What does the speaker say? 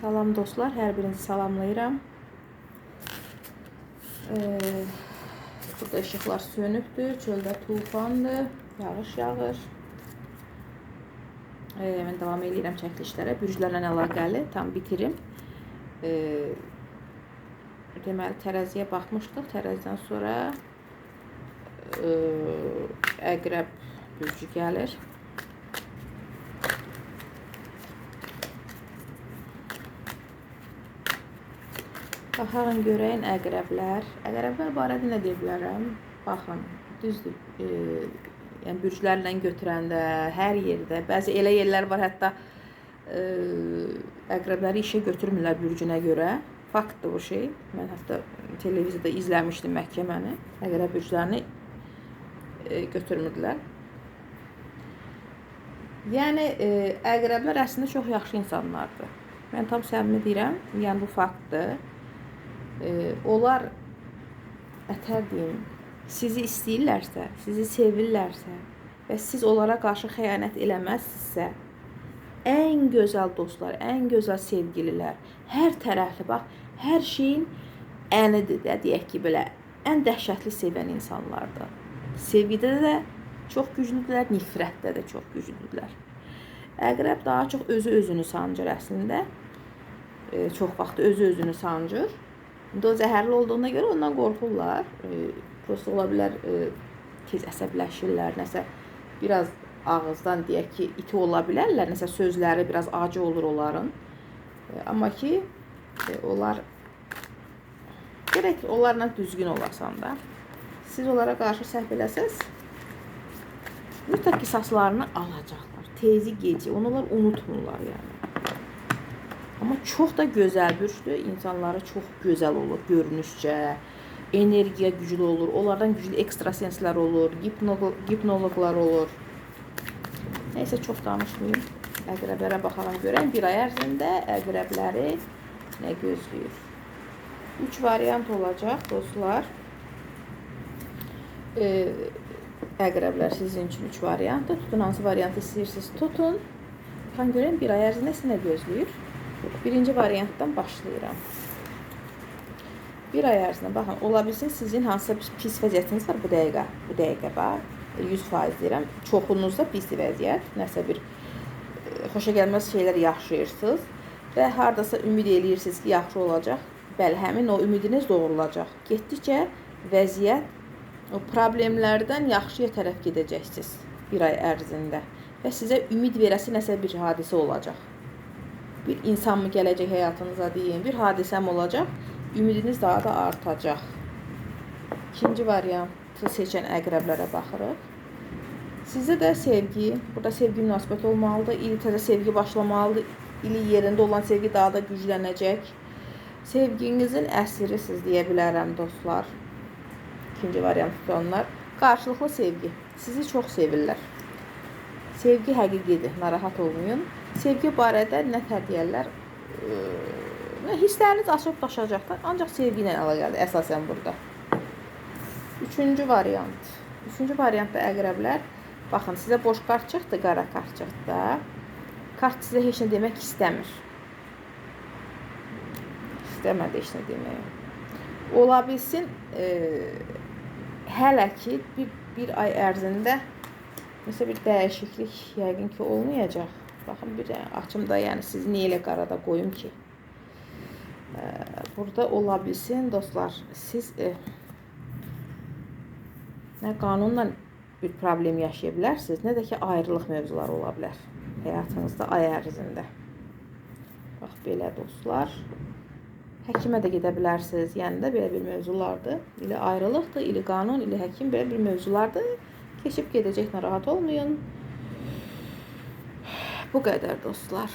Salam dostlar, hər birinizi salamlayıram. Ee, burada işıqlar sönübdür, çöldə tufandır, yağış yağır. Ee, mən davam edirəm çəkilişlərə, bürclərlə əlaqəli tam bitirim. Ee, deməli tərəziyə baxmışdıq, tərəzidən sonra e, əqrəb bürcü gəlir. Baxarın görəyin əqrəblər. Əqrəblər barədə nə deyə bilərəm? Baxın, düzdür. E, yəni bürclərlə götürəndə hər yerdə, bəzi elə yerlər var hətta e, əqrəbləri işə götürmürlər bürcünə görə. Faktdır bu şey. Mən hətta televiziyada izləmişdim məhkəməni. Əqrəb bürclərini e, götürmürdülər. Yəni e, əqrəblər əslində çox yaxşı insanlardır. Mən tam səmimi deyirəm. Yəni bu faktdır. Onlar ətər deyim, sizi istəyirlərsə, sizi sevirlərsə və siz onlara qarşı xəyanət eləməzsinizsə, ən gözəl dostlar, ən gözəl sevgililər, hər tərəfli bax, hər şeyin ənidir də deyək ki, belə ən dəhşətli sevən insanlardır. Sevgidə də çox güclüdürlər, nifrətdə də çox güclüdürlər. Əqrəb daha çox özü özünü sancır əslində. E, çox vaxt özü özünü sancır. O zəhərli olduğuna görə ondan qorxurlar. E, prosta ola bilər e, tez əsəbləşirlər, nəsə biraz ağızdan deyək ki, iti ola bilərlər, nəsə sözləri biraz acı olur onların. E, amma ki e, onlar gərək onlarla düzgün olasan da. Siz onlara qarşı səhv eləsəz, mütləq qisaslarını alacaqlar. Tezi gecə, onu onlar unutmurlar yəni. Amma çox da gözəl bürcdür. İnsanları çox gözəl olur görünüşcə. Energiya güclü olur. Onlardan güclü ekstrasenslər olur, hipnolog hipnoloqlar olur. Nəysə çox danışmayım. Əqrəblərə baxaram görən bir ay ərzində əqrəbləri nə gözləyir? 3 variant olacaq dostlar. Ee, əqrəblər sizin üçün 3 variantdır. Tutun hansı variantı istəyirsiniz tutun. Baxın görən bir ay ərzində sizə nə gözləyir? Birinci variantdan başlayıram. Bir ay ərzində baxın, ola bilsin sizin hansısa pis vəziyyətiniz var bu dəqiqə. Bu dəqiqə bax, 100% deyirəm. Çoxunuzda pis vəziyyət, nəsə bir e, xoşa gəlməz şeylər yaşayırsınız və hardasa ümid eləyirsiniz ki, yaxşı olacaq. Bəli, həmin o ümidiniz doğrulacaq. Getdikcə vəziyyət o problemlərdən yaxşıya tərəf gedəcəksiniz bir ay ərzində və sizə ümid verəsi nəsə bir hadisə olacaq. Bir insan mı gələcək həyatınıza deyin, bir hadisəm olacaq, ümidiniz daha da artacaq. İkinci variantı seçən əqrəblərə baxırıq. Sizdə də sevgi, burada sevgi münasibət olmalıdır. İli təzə sevgi başlamalıdır. İli yerində olan sevgi daha da güclənəcək. Sevginizin əsirisiz deyə bilərəm dostlar. İkinci variant tutanlar. Qarşılıqlı sevgi. Sizi çox sevirlər. Sevgi həqiqidir, narahat olmayın. Sevgi barədə nə tərdiyərlər? E, hissləriniz açıb daşacaqlar. Ancaq sevgi ilə əlaqəlidir əsasən burada. Üçüncü variant. Üçüncü variantda əqrəblər baxın sizə boş kart çıxdı, qara kart çıxdı. Kart sizə heç nə demək istəmir. İstəmədi heç nə demək. Ola bilsin e, hələ ki bir, bir ay ərzində Mesela bir dəyişiklik yəqin ki olmayacaq. Baxın bir açımda, yəni sizi niyə elə qarada qoyum ki? Burada ola bilsin dostlar, siz e, nə qanunla bir problem yaşaya bilərsiniz, nə də ki ayrılıq mövzuları ola bilər həyatınızda ay ərzində. Bax belə dostlar. Həkimə də gedə bilərsiniz. Yəni də belə bir mövzulardır. İli ayrılıqdır, ili qanun, ili həkim belə bir mövzulardır. Keçib gedəcək, narahat olmayın. Bu qədər dostlar.